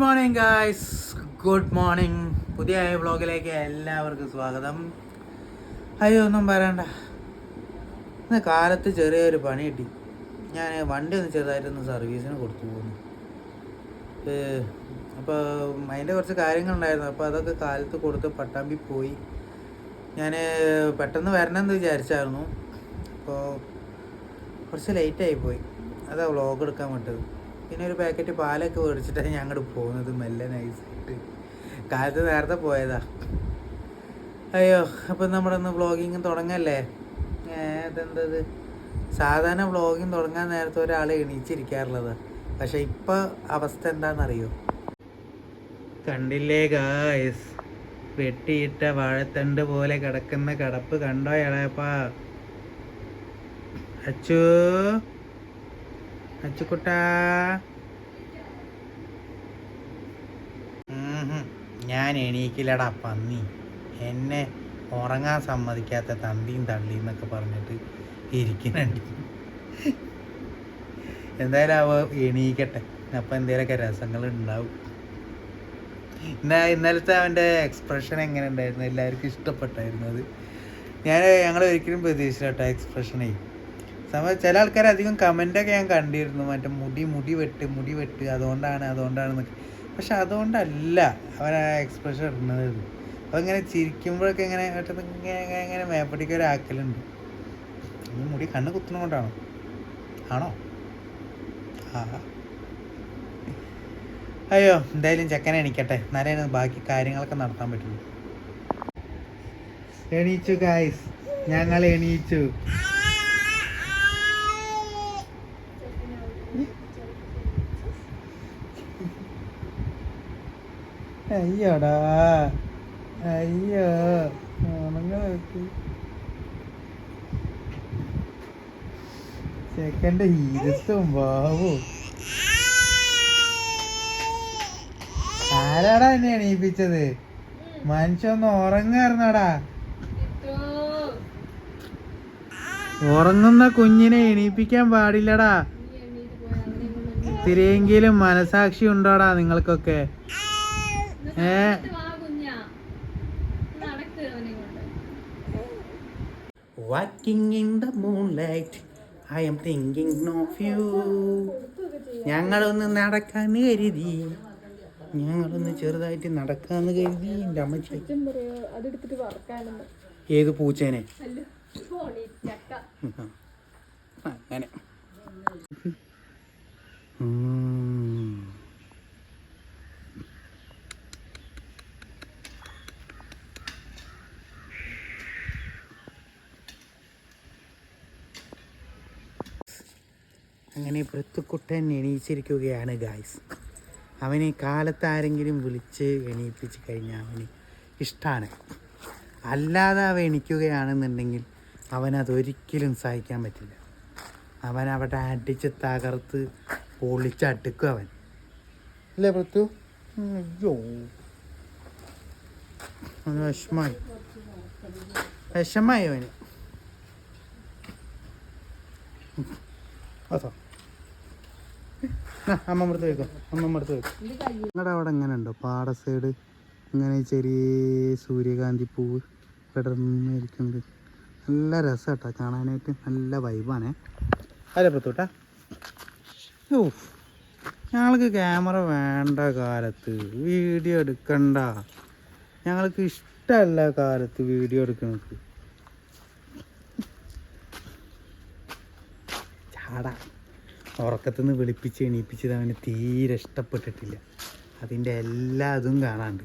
Morning guys good morning പുതിയ വ്ളോഗിലേക്ക് എല്ലാവർക്കും സ്വാഗതം. അയ്യോ ഒന്നും പറയണ്ട. ഇന്ന് കാലത്ത് ചെറിയൊരു പണി കിട്ടി. ഞാൻ വണ്ടി ഒന്ന് ചെറുതായിട്ടൊന്ന് സർവീസിന് കൊടുത്തു പോകുന്നു അപ്പോൾ അതിന്റെ കുറച്ച് കാര്യങ്ങളുണ്ടായിരുന്നു. അപ്പോൾ അതൊക്കെ കാലത്ത് കൊടുത്ത് പട്ടാമ്പി പോയി. ഞാൻ പെട്ടെന്ന് വരണമെന്ന് വിചാരിച്ചായിരുന്നു. അപ്പോൾ കുറച്ച് ലേറ്റായി പോയി. അതാ വ്ളോഗ് എടുക്കാൻ വിട്ടത്. പിന്നെ ഒരു പാക്കറ്റ് പാലൊക്കെ മേടിച്ചിട്ടാണ് ഞാൻ അങ്ങോട്ട് പോകുന്നത്. മെല്ലെ നൈസായിട്ട് കാലത്ത് നേരത്തെ പോയതാ. അയ്യോ അപ്പം നമ്മുടെ ഒന്ന് വ്ളോഗിങ് തുടങ്ങല്ലേ? ഇതെന്തത് സാധാരണ വ്ളോഗിങ് തുടങ്ങാൻ നേരത്തെ ഒരാളെ എണീച്ചിരിക്കാറുള്ളത്. പക്ഷെ ഇപ്പൊ അവസ്ഥ എന്താണെന്നറിയോ കണ്ടില്ലേ ഗായ്സ് വെട്ടിയിട്ട വാഴത്തണ്ട് പോലെ കിടക്കുന്ന കിടപ്പ് കണ്ടോ ഇളയപ്പാ അച്ചു. അച്ചുക്കുട്ടാ ഞാൻ എണീക്കില്ലടാ പന്നി. എന്നെ ഉറങ്ങാൻ സമ്മതിക്കാത്ത തന്തിയും തള്ളി എന്നൊക്കെ പറഞ്ഞിട്ട് ഇരിക്കുന്നുണ്ട്. എന്തായാലും അവ എണീക്കട്ടെ. അപ്പം എന്തെങ്കിലുമൊക്കെ രസങ്ങൾ ഉണ്ടാവും എന്നാ ഇന്നലത്തെ അവന്റെ എക്സ്പ്രഷൻ എങ്ങനെ ഉണ്ടായിരുന്നു? എല്ലാവർക്കും ഇഷ്ടപ്പെട്ടായിരുന്നു അത്. ഞാൻ ഞങ്ങൾ ഒരിക്കലും പ്രതീക്ഷിച്ചില്ല കേട്ടോ സമയം ചില ആൾക്കാർ അധികം കമന്റൊക്കെ ഞാൻ കണ്ടിരുന്നു. മറ്റേ മുടി മുടി വെട്ട് മുടി വെട്ട്. അതുകൊണ്ടാണ് അതുകൊണ്ടാണെന്നൊക്കെ പക്ഷെ അതുകൊണ്ടല്ല അവൻ ആ എക്സ്പ്രഷൻ ഇടുന്നത്. അപ്പോൾ ഇങ്ങനെ ചിരിക്കുമ്പോഴൊക്കെ ഇങ്ങനെ പെട്ടെന്ന് ഇങ്ങനെ ഇങ്ങനെ മേപ്പടിക്ക് ഒരു ആക്കലുണ്ട് ഈ മുടി കണ്ണ് കുത്തുന്നതുകൊണ്ടാണോ ആണോ? ആ. അയ്യോ എന്തായാലും ചെക്കനെ എണീക്കട്ടെ. എന്നാലേ ബാക്കി കാര്യങ്ങളൊക്കെ നടത്താൻ പറ്റുള്ളൂ. എണീച്ചു ഗായ്സ് ഞങ്ങൾ എണീച്ചു. അയ്യോടാ. അയ്യോ ഉണങ്ങ ചെക്കന്റെ ഇരുത്തും ബാവു ആരാടാ എന്നെ എണീപ്പിച്ചത്? മനുഷ്യൊന്ന് ഉറങ്ങായിരുന്നടാ ഉറങ്ങുന്ന കുഞ്ഞിനെ എണീപ്പിക്കാൻ പാടില്ലടാ. ഇത്തിരിയെങ്കിലും മനസാക്ഷി ഉണ്ടോടാ നിങ്ങൾക്കൊക്കെ? Walking in the moonlight I'm thinking of you ഞങ്ങളൊന്ന് നടക്കാന്ന് കരുതി. ഞങ്ങളൊന്ന് ചെറുതായിട്ട് നടക്കാന്ന് കരുതി. എന്റെ അമ്മച്ചി. വറക്കാനെന്ന്. ഏത് പൂച്ചേനെ? അങ്ങനെ. അങ്ങനെ പൃത്തുക്കുട്ടൻ എണീച്ചിരിക്കുകയാണ് ഗായ്സ് അവനെ കാലത്താരെങ്കിലും വിളിച്ച് എണീപ്പിച്ച് കഴിഞ്ഞാൽ അവന് ഇഷ്ടമാണ് അല്ലാതെ അവ എണീക്കുകയാണെന്നുണ്ടെങ്കിൽ അവനതൊരിക്കലും സഹിക്കാൻ പറ്റില്ല. അവൻ അവിടെ അടിച്ച് തകർത്ത് പൊളിച്ചടുക്കും അവൻ. അല്ലേ പൃത്തു അയ്യോ. വിഷമായി. വിഷമായി അവന്. അതോ. അമ്മമ്മടുത്ത് വെക്കോ അമ്മമ്മടുത്ത് വെക്കോ. നിങ്ങളുടെ അവിടെ എങ്ങനെ ഉണ്ടോ പാട സൈഡ് ഇങ്ങനെ ചെറിയ സൂര്യകാന്തി പൂവ് വിടർന്നിരിക്കുന്നത് നല്ല രസം കേട്ടോ കാണാനായിട്ട് നല്ല വൈബാണ് അല്ലേ പ്രത്തൂട്ടാ ഓ ഞങ്ങൾക്ക് ക്യാമറ വേണ്ട കാലത്ത്. വീഡിയോ എടുക്കണ്ട. ഞങ്ങൾക്ക് ഇഷ്ടമല്ല കാലത്ത് വീഡിയോ എടുക്കുന്നത്. ചാടാ. ഉറക്കത്തുനിന്ന് വിളിപ്പിച്ച് എണീപ്പിച്ചത് അവന് തീരെ ഇഷ്ടപ്പെട്ടിട്ടില്ല. അതിന്റെ എല്ലാ ഇതും കാണാണ്ട്.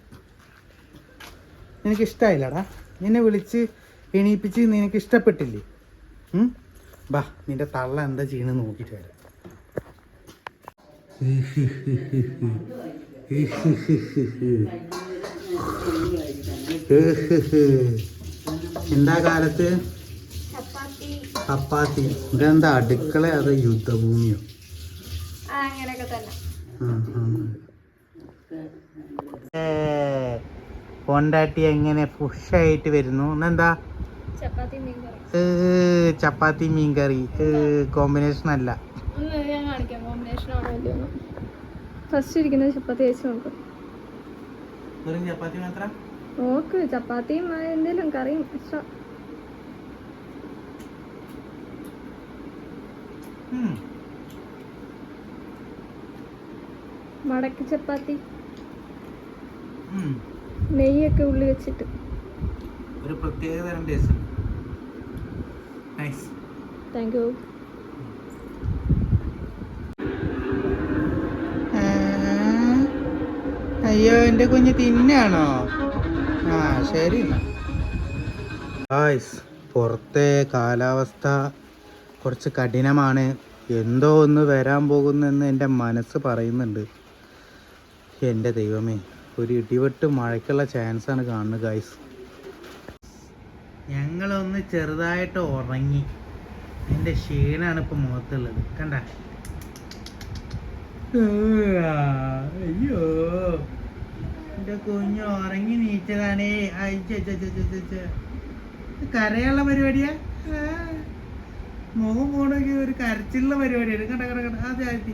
നിനക്ക് ഇഷ്ടമായില്ലടാ നിന്നെ വിളിച്ച് എണീപ്പിച്ച് നിനക്ക് ഇഷ്ടപ്പെട്ടില്ലേ? ബാ നിന്റെ തള്ള എന്താ ചെയ്യണമെന്ന് നോക്കിയിട്ട് വരാം. എന്താ കാലത്ത്? ചപ്പാത്തി. ഇവിടെ ഇതെന്താ അടുക്കള അത് യുദ്ധഭൂമിയോ? ആ അങ്ങനെയൊക്കെ തന്നെ. കൊണ്ടാട്ടി എങ്ങനെ ഫുഷായിട്ട് വരുന്നു? എന്നെന്താ ചപ്പാത്തി മീൻ കറി. കോമ്പിനേഷൻ അല്ല. ഒന്ന് ഞാൻ കാണിക്കാം. കോമ്പിനേഷൻ ആണോ ഇല്ലയോ ഫസ്റ്റ് ഇരിക്കുന്ന ചപ്പാത്തി നോക്ക്. ചപ്പാത്തി മാത്രം? നോക്ക്. ചപ്പാത്തിയും എന്തെങ്കിലും കറിയും എക്സ്ട്രാ മടക്കി ചപ്പാത്തി. നെയ്യൊക്കെ ഉള്ളി വെച്ചിട്ട്. ഒരു പ്രത്യേക തരം ടേസ്റ്റ് നൈസ് താങ്ക് യു അയ്യോ എന്റെ കുഞ്ഞ് തിന്നാണോ? ആ ശരി പുറത്തെ കാലാവസ്ഥ കുറച്ച് കഠിനമാണ്. എന്തോ ഒന്ന് വരാൻ പോകുന്നെന്ന് എന്റെ മനസ്സ് പറയുന്നുണ്ട്. എന്റെ ദൈവമേ ഒരു ഇടിവെട്ട് മഴയ്ക്കുള്ള ചാൻസ് ആണ് കാണുന്നത് ഗൈസ് ഞങ്ങളൊന്ന് ചെറുതായിട്ട് ഉറങ്ങി. എന്റെ ക്ഷീണാണ് ഇപ്പം മുഖത്തുള്ളത്. കണ്ട? അയ്യോ. എന്റെ കുഞ്ഞ് ഉറങ്ങി നീച്ചതാണേ. അയച്ച കരയുള്ള പരിപാടിയാ. മുഖം പോണെങ്കിൽ ഒരു കരച്ചിലുള്ള പരിപാടിയാണ്. കണ്ട കണ്ട കണ്ട അതെ ചാറ്റി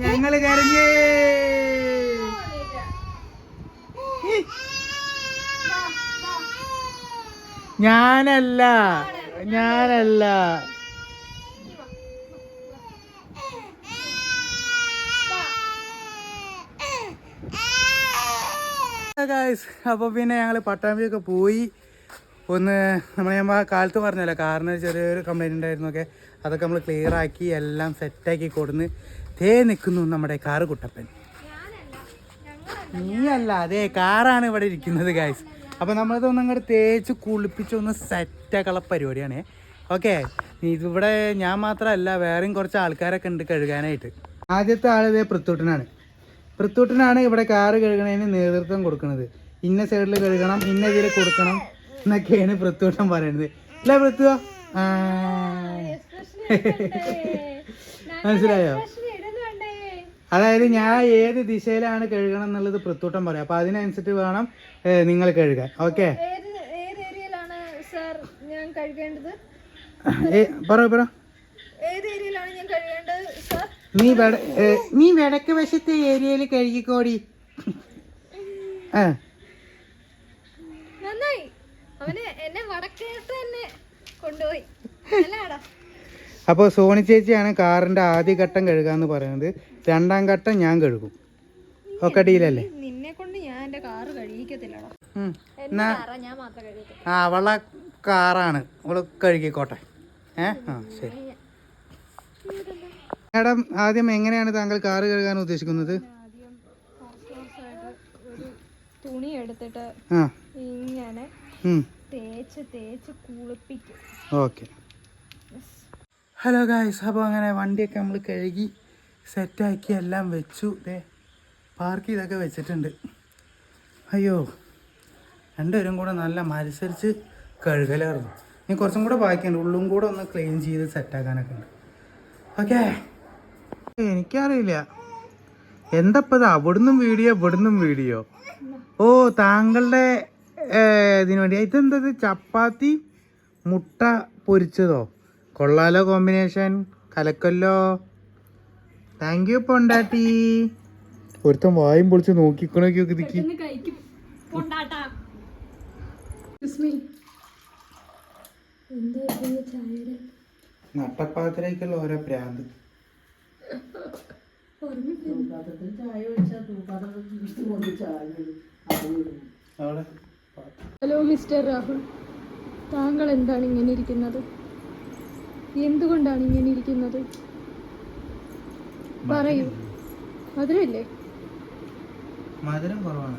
ഞങ്ങൾ കരഞ്ഞേ. ഞാനല്ല. ഞാനല്ല. ഗായ്സ് അപ്പോൾ പിന്നെ ഞങ്ങൾ പട്ടാമ്പിയൊക്കെ പോയി. ഒന്ന് നമ്മൾ ഞാൻ ആ കാലത്ത് പറഞ്ഞല്ലോ കാറിന് ചെറിയൊരു കംപ്ലൈന്റ് ഉണ്ടായിരുന്നു ഒക്കെ. അതൊക്കെ നമ്മൾ ക്ലിയർ ആക്കി എല്ലാം സെറ്റാക്കി കൊടുന്ന്. തേ നിൽക്കുന്നു നമ്മുടെ കാറ് കുട്ടപ്പൻ. നീയല്ല അതെ കാറാണ് ഇവിടെ ഇരിക്കുന്നത് ഗായ്സ് അപ്പോൾ നമ്മളിതൊന്നും അങ്ങോട്ട് തേച്ച് കുളിപ്പിച്ചൊന്ന് സെറ്റാക്കാനുള്ള പരിപാടിയാണ്. ഓക്കെ ഇതിവിടെ ഞാൻ മാത്രമല്ല വേറെയും കുറച്ച് ആൾക്കാരൊക്കെ ഉണ്ട് കഴുകാനായിട്ട്. ആദ്യത്തെ ആൾ ഇതേ പൃത്തൂട്ടനാണ് പൃത്തൂട്ടനാണ് ഇവിടെ കാറ് കഴുകണതിന് നേതൃത്വം കൊടുക്കുന്നത് ഇന്ന സൈഡിൽ കഴുകണം ഇന്ന ഇതിൽ കൊടുക്കണം എന്നൊക്കെയാണ് പൃത്തൂട്ടൻ പറയുന്നത്. അല്ല പൃത്തു ആ. മനസ്സിലായോ? അതായത് ഞാൻ ഏത് ദിശയിലാണ് കഴുകണം എന്നുള്ളത് പൃത്തൂട്ടം പറയാം. അപ്പൊ അതിനനുസരിച്ച് വേണം നിങ്ങൾ കഴുകാൻ. ഓക്കെ? പറ പറ. നീ നീ വടക്ക് വശത്തെ ഏരിയയിൽ കഴുകിക്കോടി. ആ നന്നായി. അവന് എന്നെ വടക്കേട്ട് തന്നെ കൊണ്ടുപോയി. അല്ലാടാ അപ്പോൾ സോണി ചേച്ചിയാണ് കാറിന്റെ ആദ്യ ഘട്ടം കഴുകാന്ന് പറയുന്നത്. രണ്ടാം ഘട്ടം ഞാൻ കഴുകും. ഒക്കെ ഡീലല്ലേ നിന്നെ കൊണ്ട് ഞാൻ എന്റെ കാറ് കഴുകിക്കത്തില്ലടാ. എന്നാ? ആ അവളെ കാറാണ്. അവൾ കഴുകിക്കോട്ടെ. ഏ? ആ ശരി. മാഡം ആദ്യം എങ്ങനെയാണ് താങ്കൾ കാറ് കഴുകാൻ ഉദ്ദേശിക്കുന്നത്? തുണി എടുത്തിട്ട് ഇങ്ങനെ തേച്ച് തേച്ച് കുളിപ്പിക്കും. ഓക്കെ. ഹലോ ഗായ്സ് അപ്പോൾ അങ്ങനെ വണ്ടിയൊക്കെ നമ്മൾ കഴുകി സെറ്റാക്കി എല്ലാം വെച്ചു. ദേ പാർക്ക് ചെയ്തൊക്കെ വെച്ചിട്ടുണ്ട്. അയ്യോ രണ്ടുപേരും കൂടെ നല്ല മത്സരിച്ച് കഴുകലായിരുന്നു. ഇനി കുറച്ചും കൂടെ ബാക്കിയുണ്ട്. ഉള്ളും കൂടെ ഒന്ന് ക്ലീൻ ചെയ്ത് സെറ്റാക്കാനൊക്കെ ഉണ്ട്. ഓക്കെ എനിക്കറിയില്ല. എന്തപ്പത് അവിടുന്നും വീഡിയോ ഇവിടുന്നും വീഡിയോ? ഓ താങ്കളുടെ ഇതിനു വേണ്ടി. ഇതെന്തത് ചപ്പാത്തി മുട്ട പൊരിച്ചതോ? കൊള്ളാലോ കോമ്പിനേഷൻ കലക്കല്ലോ. താങ്ക് യു പൊണ്ടാട്ടി. ഒരുത്തം വായും പൊളിച്ച് നോക്കിക്കണോക്കി നോക്കി നട്ടപ്പാത്രയ്ക്കുള്ള ഓരോ പ്രാന്ത്. അവിടെ. Hello mister Rahul. താങ്കൾ എന്താണ് ഇങ്ങനെ ഇരിക്കുന്നത്? എന്തുകൊണ്ടാണ് ഇങ്ങനെ ഇരിക്കുന്നത്? പറയൂ. മധുരമില്ലേ? മധുരം കുറവാണ്.